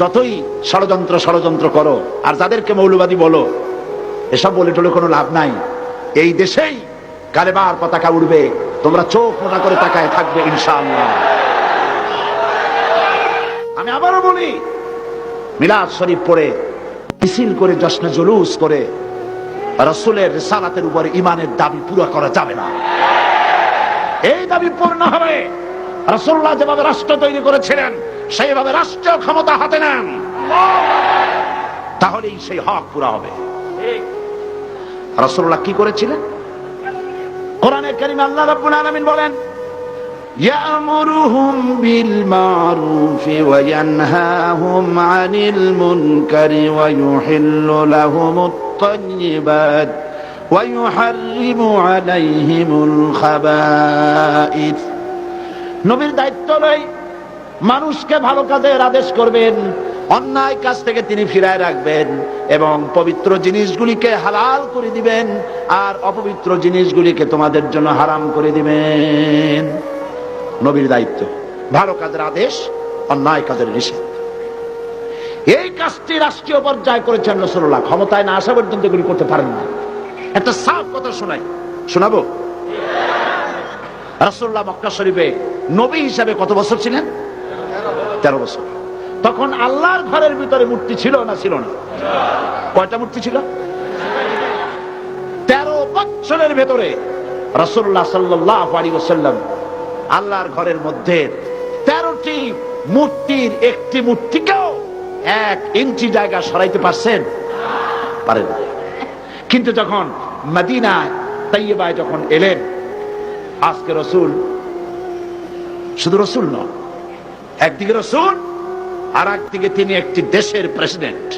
যতই ষড়যন্ত্র ষড়যন্ত্র করো, আর যাদেরকে মৌলবাদী বলো, এসব বলে টলে কোনো লাভ নাই। এই দেশেই কালেবার পতাকা উড়বে, তোমরা চোখ মোটা করে তাকায় থাকবে, ইনশাআল্লাহ। আমি আবারও বলি, মিলাদ শরীফ পড়ে মিছিল করে জশ্ন জুলুস করে, রসুলের রিসালাতের উপরে ইমানের দাবি পুরো করা যাবে না। এই দাবি পূর্ণ হবে। রসুল্লাহ যেভাবে রাষ্ট্র তৈরি করেছিলেন সেইভাবে রাষ্ট্রীয় ক্ষমতা হাতে নেন তাহলেই সেই হক পুরা হবে রসুল্লাহ কি করেছিলেন কোরআনে কারিম আল্লাহ রাব্বুল আলামিন বলেন يأمرهم بالمعروف وينهاهم عن المنكر ويحل لهم الطيبات ويحرم عليهم الخبائث নবীর দায়িত্ব নয় মানুষকে ভালো কাজের আদেশ করবেন, অন্যায় কাজ থেকে তিনি ফিরায় রাখবেন এবং পবিত্র জিনিসগুলিকে হালাল করে দিবেন আর অপবিত্র জিনিসগুলিকে তোমাদের জন্য হারাম করে দিবেন। নবীর দায়িত্ব, ভালো কাজের আদেশ, অন্যায় কাজের নিষেধ। এই কাজটি রাষ্ট্রীয় পর্যায়ে করেছেন রসুল্লাহ ক্ষমতায় না আসা পর্যন্ত এগুলি করতে পারেন না। একটা সাফ কথা শোনাই, শোনাবো? রাসুল্লাহ মক্কা শরীফে নবী হিসাবে কত বছর ছিলেন? তেরো বছর। তখন আল্লাহর ঘরের ভিতরে মূর্তি ছিল না ছিল না? কয়টা মূর্তি ছিল? তেরো বছরের ভেতরে রাসুল্লাহ সাল্লাহ আলী ওসাল্লাম আল্লাহর ঘরের মধ্যে তেরোটি মূর্তির একটি মূর্তিকেও এক ইঞ্চি জায়গা সরাইতে পারছেন? পারেন কিন্তু যখন মদিনায় তাইয়েবায় যখন এলেন, আজকে রসুল শুধু রসুল নন একদিকে রসুল আর একদিকে তিনি একটি দেশের প্রেসিডেন্ট।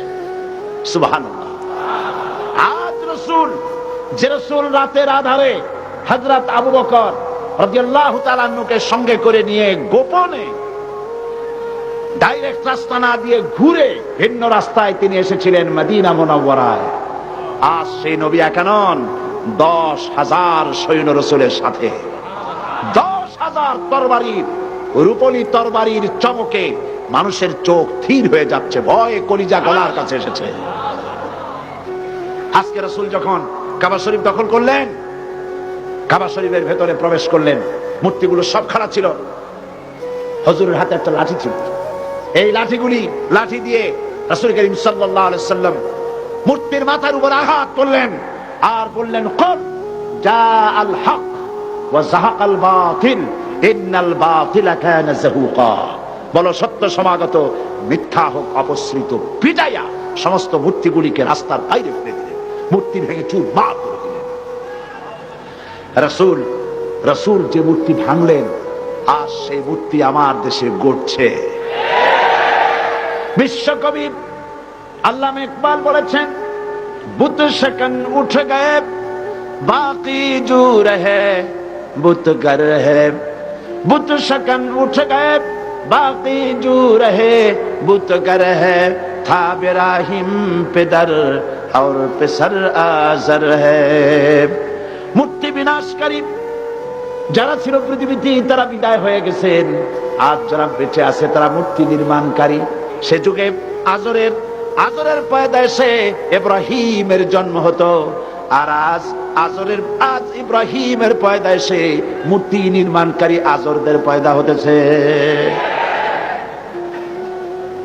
সুবাহান আজ রসুল, যে রসুল রাতের আধারে হজরত আবু বকর রাদিয়াল্লাহু তাআলাকে সঙ্গে করে নিয়ে গোপনে ডাইরেক্ট রাস্তা না দিয়ে ঘুরে ভিন্ন রাস্তায় তিনি এসেছিলেন মদিনা মোনাওয়ারায়। আজ সেই নবী একানন দশ হাজার সৈন্য রসুলের সাথে। দশ হাজার তরবারির রূপলি তরবারির চমকে মানুষের চোখ থির হয়ে যাচ্ছে। ভয়ে কলিজা গলার কাছে এসেছে। আজকে রসুল যখন কাবা শরীফ দখল করলেন, কাবা শরীফের ভেতরে প্রবেশ করলেন, মূর্তিগুলো সব খারাপ ছিল। হজুরের হাতে একটা লাঠি ছিল। এই লাঠিগুলি লাঠি দিয়ে রসুল করিম সাল্লাম মূর্তির মাথার উপর আঘাত করলেন আর বললেন কল যা আল হক ওয়া জাহাকাল বাতিল। বলো, সত্য সমাগত, মিথ্যা হোক, অপসৃত পিটাইয়া সমস্ত মূর্তিগুলিকে রাস্তার বাইরে ফেলে দিলেন মূর্তি ভেঙে চুর করে দিলেন রসুল রসুল যে মূর্তি ভাঙলেন আর সেই মূর্তি আমার দেশে গড়ছে। বিশ্বকবি আল্লাহ ইকবাল বলেছেন বুদ্ধ সেকেন্ড উঠে গায়ে বাকি জু রহে বুদ্ধ গর হ্যাঁ बुत शकन उठ गए बाकी जू रहे बुत गर है था बिराहिम पिदर और पिसर आजर है মূর্তি বিনাশকারী যারা ছিল পৃথিবীতে তারা বিদায় হয়ে গেছেন আজ যারা বেঁচে আছে তারা মূর্তি নির্মাণকারী সে যুগে আজরের আজরের পয়দায় ইব্রাহিমের জন্ম হতো আর আজ আজরের, আজ ইব্রাহিমের পয়দায় সে মূর্তি নির্মাণকারী আজরদের পয়দা হতেছে।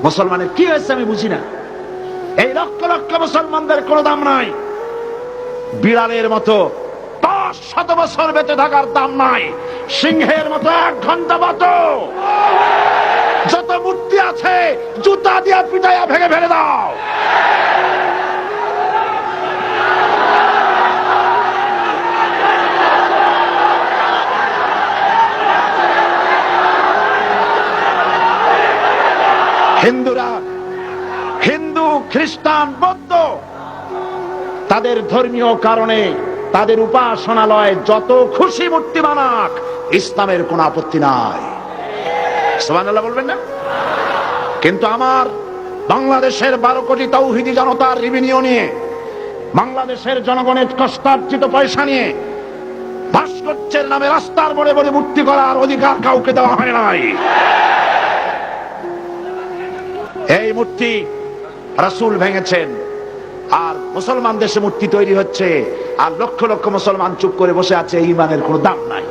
মুসলমানের কি হয়েছে আমি বুঝি না। এই লক্ষ লক্ষ মুসলমানদের কোনো দাম নাই। বিড়ালের মতো দশ শত বছর বেঁচে থাকার দাম নাই। সিংহের মতো এক ঘণ্টা মতো। যত মূর্তি আছে, জুতা দিয়া পিটাইয়া ভেঙে ফেলে দাও। হিন্দুরা, হিন্দু, খ্রিস্টান, বৌদ্ধ, তাদের ধর্মীয় কারণে তাদের উপাসনালয় যত খুশি মূর্তি বানাক, ইসলামের কোন আপত্তি নাই। বলবেন না? কিন্তু আমার বাংলাদেশের বারো কোটি তৌহিদি জনতার রিভিনিউ নিয়ে, বাংলাদেশের জনগণের কষ্টার্জিত পয়সা নিয়ে ভাস্কর্যের নামে রাস্তার মোড়ে মোড়ে মূর্তি করার অধিকার কাউকে দেওয়া হয় নাই। এই মূর্তি রাসুল ভেঙেছেন। আর মুসলমান দেশে মূর্তি তৈরি হচ্ছে, আর লক্ষ লক্ষ মুসলমান চুপ করে বসে আছে, ইমানের কোনো দাম নাই।